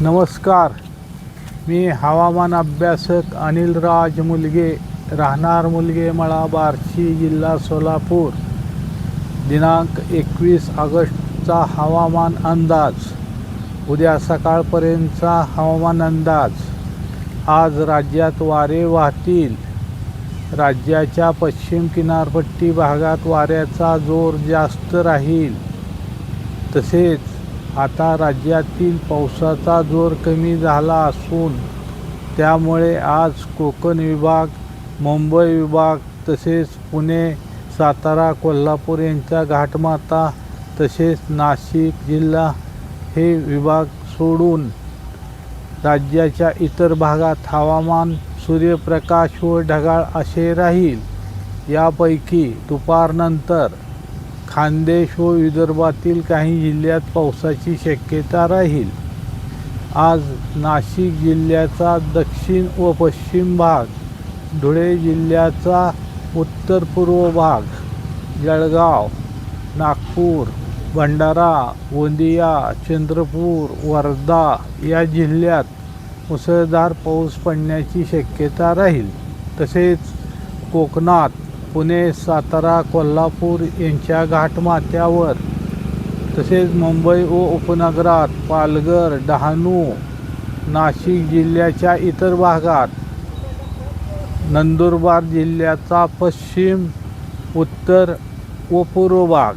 नमस्कार. मी हवामान अभ्यासक अनिल राज मुलगे राहणार मुलगे मळा बार्शी जिल्हा सोलापूर. दिनांक एकवीस ऑगस्टचा हवामान अंदाज. उद्या सकाळपर्यंतचा हवामान अंदाज. आज राज्यात वारे वाहतील. राज्याच्या पश्चिम किनारपट्टी भागात वाऱ्याचा जोर जास्त राहील. तसेच आता राज्यातील पावसाचा जोर कमी झाला असून त्यामुळे आज कोकण विभाग मुंबई विभाग तसेच पुणे सातारा कोल्हापूर यांच्या घाटमाता तसेच नाशिक जिल्हा हे विभाग सोडून राज्याच्या इतर भागात हवामान सूर्यप्रकाश व ढगाळ असे राहील. यापैकी दुपारनंतर खानदेश व विदर्भातील काही जिल्ह्यात पावसाची शक्यता राहील. आज नाशिक जिल्ह्याचा दक्षिण व पश्चिम भाग धुळे जिल्ह्याचा उत्तर पूर्व भाग जळगाव नागपूर भंडारा गोंदिया चंद्रपूर वर्धा या जिल्ह्यात मुसळधार पाऊस पडण्याची शक्यता राहील. तसेच कोकणात पुणे सातारा कोल्हापूर यांच्या घाटमाथ्यावर तसेच मुंबई व उपनगरात पालघर डहाणू नाशिक जिल्ह्याच्या इतर भागात. नंदुरबार जिल्ह्याचा पश्चिम उत्तर व पूर्व भाग.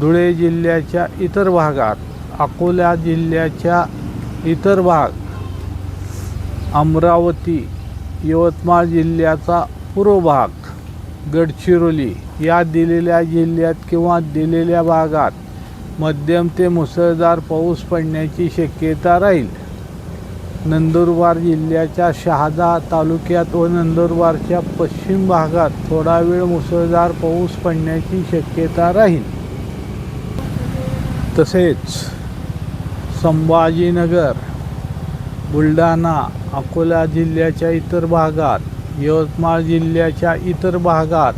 धुळे जिल्ह्याच्या इतर भागात अकोला जिल्ह्याच्या इतर भाग. अमरावती यवतमाळ जिल्ह्याचा पूर्व भाग. गडचिरोली या दिलेल्या जिल्ह्यात किंवा दिलेल्या भागात मध्यम ते मुसळधार पाऊस पडण्याची शक्यता राहील. नंदुरबार जिल्ह्याच्या शहादा तालुक्यात व नंदुरबारच्या पश्चिम भागात थोडा वेळ मुसळधार पाऊस पडण्याची शक्यता राहील. तसेच संभाजीनगर बुलढाणा अकोला जिल्ह्याच्या इतर भागात यवतमाळ जिल्ह्याच्या इतर भागात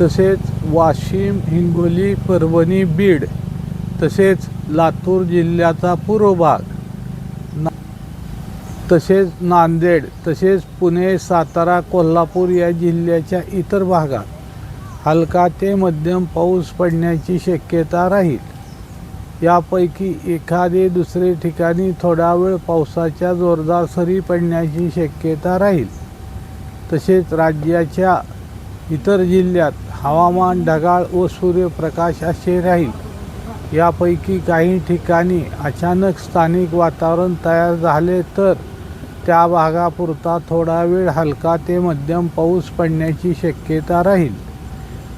तसेच वाशिम हिंगोली परभणी बीड तसेच लातूर जिल्ह्याचा पूर्व भाग ना तसेच नांदेड तसेच पुणे सातारा कोल्हापूर या जिल्ह्याच्या इतर भागात हलका ते मध्यम पाऊस पडण्याची शक्यता राहील. यापैकी एखादे दुसरे ठिकाणी थोडा वेळ पावसाच्या जोरदार सरी पडण्याची शक्यता राहील. तसेच राज्याच्या इतर जिल्ह्यात हवामान ढगाळ व सूर्यप्रकाश असे राहील. यापैकी काही ठिकाणी अचानक स्थानिक वातावरण तयार झाले तर त्या भागापुरता थोडा वेळ हलका ते मध्यम पाऊस पडण्याची शक्यता राहील.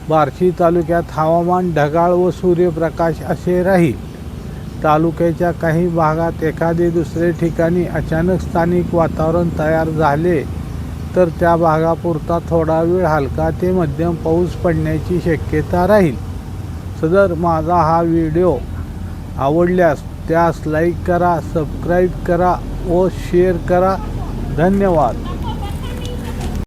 बार्शी तालुक्यात हवामान ढगाळ व सूर्यप्रकाश असे राहील. तालुक्याच्या काही भागात एखादे दुसरे ठिकाणी अचानक स्थानिक वातावरण तयार झाले तर त्या भागापुरता थोडा वेळ हलका ते मध्यम पाऊस पडण्याची शक्यता राहील. सदर माझा हा व्हिडिओ आवडल्यास त्यास लाईक करा सबस्क्राईब करा व शेअर करा. धन्यवाद.